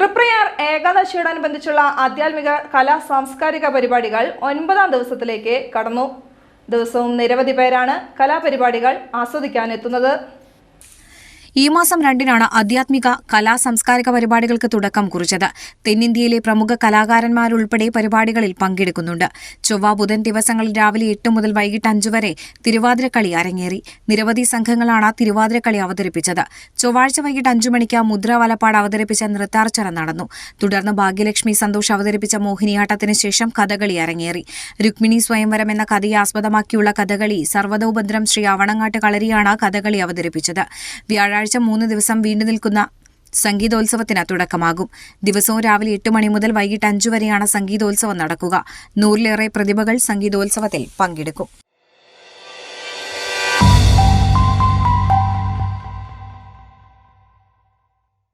തൃപ്രയാർ ഏകാദശിയോടനുബന്ധിച്ചുള്ള ആധ്യാത്മിക കലാ സാംസ്കാരിക പരിപാടികൾ ഒൻപതാം ദിവസത്തിലേക്ക് കടന്നു. ദിവസവും നിരവധി പേരാണ് കലാപരിപാടികൾ ആസ്വദിക്കാനെത്തുന്നത്. ഈ മാസം രണ്ടിനാണ് ആധ്യാത്മിക കലാ സാംസ്കാരിക പരിപാടികൾക്ക് തുടക്കം കുറിച്ചത്. തെന്നിന്ത്യയിലെ പ്രമുഖ കലാകാരന്മാരുൾപ്പെടെ പരിപാടികളിൽ പങ്കെടുക്കുന്നുണ്ട്. ചൊവ്വ ബുധൻ ദിവസങ്ങളിൽ രാവിലെ എട്ട് മുതൽ വൈകിട്ട് അഞ്ചു വരെ തിരുവാതിരക്കളി അരങ്ങേറി. നിരവധി സംഘങ്ങളാണ് തിരുവാതിരക്കളി അവതരിപ്പിച്ചത്. ചൊവ്വാഴ്ച വൈകിട്ട് അഞ്ചു മണിക്ക് മുദ്ര വലപ്പാട് അവതരിപ്പിച്ച നൃത്താർച്ചന നടന്നു. തുടർന്ന് ഭാഗ്യലക്ഷ്മി സന്തോഷ് അവതരിപ്പിച്ച മോഹിനിയാട്ടത്തിന് ശേഷം കഥകളി അരങ്ങേറി. രുക്മിണി സ്വയംവരം എന്ന കഥയെ ആസ്പദമാക്കിയുള്ള കഥകളി സർവതോപദ്രം ശ്രീ അവണങ്ങാട്ട് കളരിയാണ് കഥകളി അവതരിപ്പിച്ചത്. വ്യാഴാഴ്ച മൂന്ന് ദിവസം വീണ്ടു നിൽക്കുന്ന സംഗീതോത്സവത്തിന് തുടക്കമാകും. ദിവസവും രാവിലെ എട്ട് മണി മുതൽ വൈകിട്ട് അഞ്ചു വരെയാണ് സംഗീതോത്സവം നടക്കുക. നൂറിലേറെ പ്രതിഭകൾ സംഗീതോത്സവത്തിൽ പങ്കെടുക്കും.